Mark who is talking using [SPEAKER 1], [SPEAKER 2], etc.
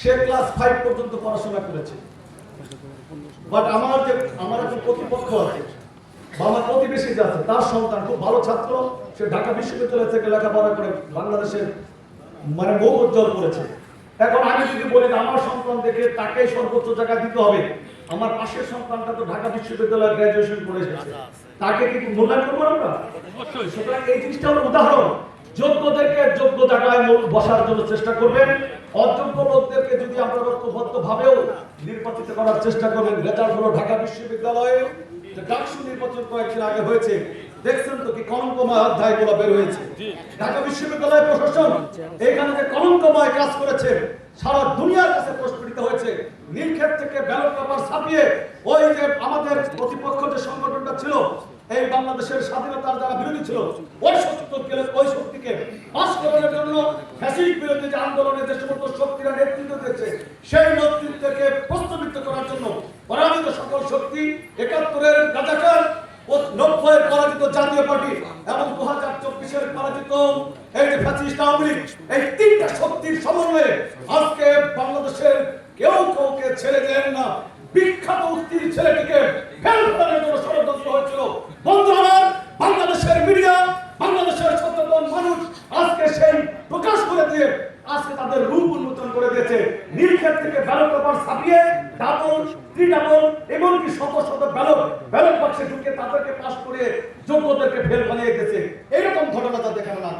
[SPEAKER 1] সে class five পর্যন্ত পড়াশোনা করেছে। বাট আমার যে আমার একটা প্রতিপক্ষ আছে, বা আমার প্রতিবেশী যে আছে, তার সন্তান খুব ভালো ছাত্র, সে ঢাকা বিশ্ববিদ্যালয় থেকে লেখাপড়া করে বাংলাদেশের মানে মুখ উজ্জ্বল করেছে। এখন আমি যদি বলি আমার সন্তান দেখে তাকে সর্বোচ্চ জায়গা দিতে হবে, আমার পাশের সন্তানটা তো ঢাকা বিশ্ববিদ্যালয়ে গ্রাজুয়েশন করে এসেছে। তাকে কি মূল্যায়ন করব আমরা? সুতরাং এই জিনিসটা হলো উদাহরণ। যোগ্যদেরকে যোগ্য জায়গায় মূল- বসার জন্য চেষ্টা করবেন। অযোগ্য লোকদেরকে যদি আমরা ঐক্যবদ্ধ ভাবেও নির্বাচিত করার চেষ্টা করবেন রেজাল্ট হলো ঢাকা বিশ্ববিদ্যালয়ে। ডাকসু নির্বাচন কয়েকদিন আগে হয়েছে। দেখছেন তো কি কলঙ্কময় অধ্যায়গুলো বের হয়েছে। ঢাকা বিশ্ববিদ্যালয় প্রশাসন যে কলঙ্কময় কাজ করেছে সারা দুনিয়ার কাছে প্রস্ফুটিত হয়েছে। নীলক্ষেত থেকে ব্যালট পেপার ছাপিয়ে ওই যে আমাদের প্রতিপক্ষ যে সংগঠনটা ছিল এই বাংলাদেশের স্বাধীনতার যারা বিরোধী ছিল ওই ওই শক্তিকে পাশ করানোর জন্য ফ্যাসিস্ট যে আন্দোলনে যে সমস্ত শক্তিরা নেতৃত্ব দিয়েছে, সেই নেতৃত্বকে প্রস্তাবিত করার জন্য পরাজিত সকল শক্তি একাত্তরের রাজাকার ও নব্বইয়ের পরাজিত জাতীয় পার্টি এবং দু হাজার চব্বিশের পরাজিত এই যে ফ্যাসিস্ট আওয়ামী লীগ, এই তিনটা শক্তির সমন্বয়ে আজকে বাংলাদেশের কেউ কাউকে ছেড়ে দেন না। বিখ্যাত উক্তির ছেলেটিকে ফেল করার জন্য ষড়যন্ত্র হয়েছিল। বন্ধুরা বাংলাদেশের মিডিয়া, বাংলাদেশের সচেতন মানুষ আজকে সেই প্রকাশ করে দিয়ে আজকে তাদের রূপ উন্মোচন করে দিয়েছে। নীলক্ষেত থেকে ব্যালট পেপার ছাপিয়ে ডাবল ত্রিডাবল এমনকি শত শত ব্যালট ব্যালট বাক্সে ঢুকে তাদেরকে পাশ করে যোগ্যদেরকে ফেল বানিয়ে দিয়েছে। এরকম ঘটনা তাদের কেন না